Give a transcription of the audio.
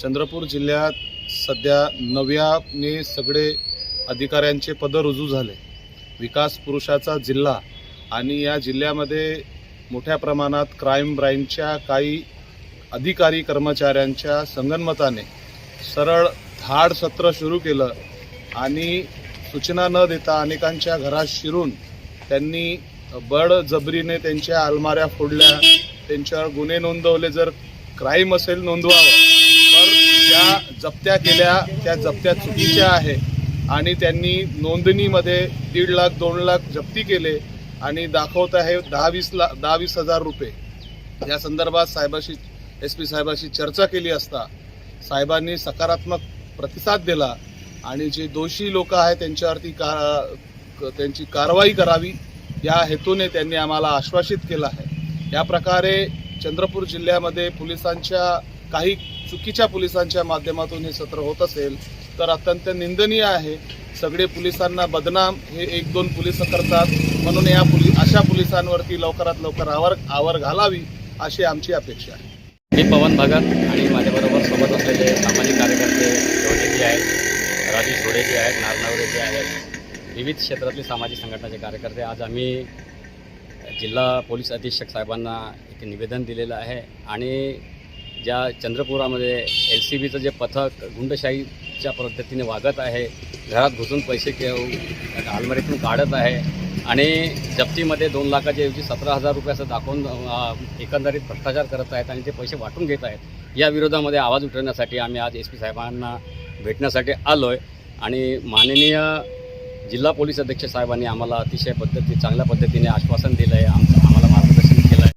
चंद्रपूर जिल्ह्यात सध्या नव्याने सगळे अधिकाऱ्यांचे पद रुजू झाले. विकास पुरुषाचा जिल्हा आणि या जिल्ह्यामध्ये मोठ्या प्रमाणात क्राईम ब्रांचच्या काही अधिकारी कर्मचाऱ्यांच्या संगनमताने सरळ धाड सत्र सुरू केलं आणि सूचना न देता अनेकांच्या घरात शिरून त्यांनी बळजबरीने त्यांच्या अलमाऱ्या फोडल्या. त्यांच्यावर गुन्हे नोंदवले जर क्राईम असेल नोंदवावं. तर ज्या जप्त्या केल्या त्या जप्त्या चुकीच्या आहे आणि त्यांनी नोंदणीमध्ये दीड लाख दोन लाख जप्ती केले आणि दाखवत आहे दहा वीस ला दहा वीस हजार रुपये. या संदर्भात साहेबाशी एस पी साहेबांशी चर्चा केली असता साहेबांनी सकारात्मक प्रतिसाद दिला आणि जे दोषी लोक आहेत त्यांच्यावरती का क- त्यांची कारवाई करावी या हेतूने त्यांनी आम्हाला आश्वासित केलं आहे. या प्रकारे चंद्रपूर जिल्ह्यामध्ये पोलिसांच्या काही चुकीच्या पोलिसांच्या माध्यमातून हे सत्र होत असेल तर अत्यंत निंदनीय आहे. सगळे पोलिसांना बदनाम हे एक दोन पोलीस करतात. म्हणून या पोलि अशा पोलिसांवरती लवकरात लवकर आवर आवर घालावी अशी आमची अपेक्षा आहे. मी पवन भगत आणि माझ्याबरोबर सोबत असलेले सामाजिक कार्यकर्ते देवटेजी आहेत राजू सोडेजी आहेत नारनवरेजी आहेत विविध क्षेत्रातले सामाजिक संघटनाचे कार्यकर्ते. आज आम्ही जिल्हा पोलीस अधीक्षक साहेबांना एक निवेदन दिलेलं आहे आणि ज्या चंद्रपुरामध्ये एल सी बीचं जे पथक गुंडशाहीच्या पद्धतीने वागत आहे घरात घुसून पैसे घेऊन अलमारीतून काढत आहे आणि जप्तीमध्ये दोन लाखाच्या ऐवजी सतरा हजार रुपये असं दाखवून एकंदरीत भ्रष्टाचार करत आहेत आणि ते पैसे वाटून घेत आहेत. या विरोधामध्ये आवाज उठवण्यासाठी आम्ही आज एस पी साहेबांना भेटण्यासाठी आलो आहे आणि माननीय जिल्हा पोलीस अधीक्षक साहेबांनी आम्हाला अतिशय पद्धती चांगल्या पद्धतीने आश्वासन दिलं आहे आमचं आम्हाला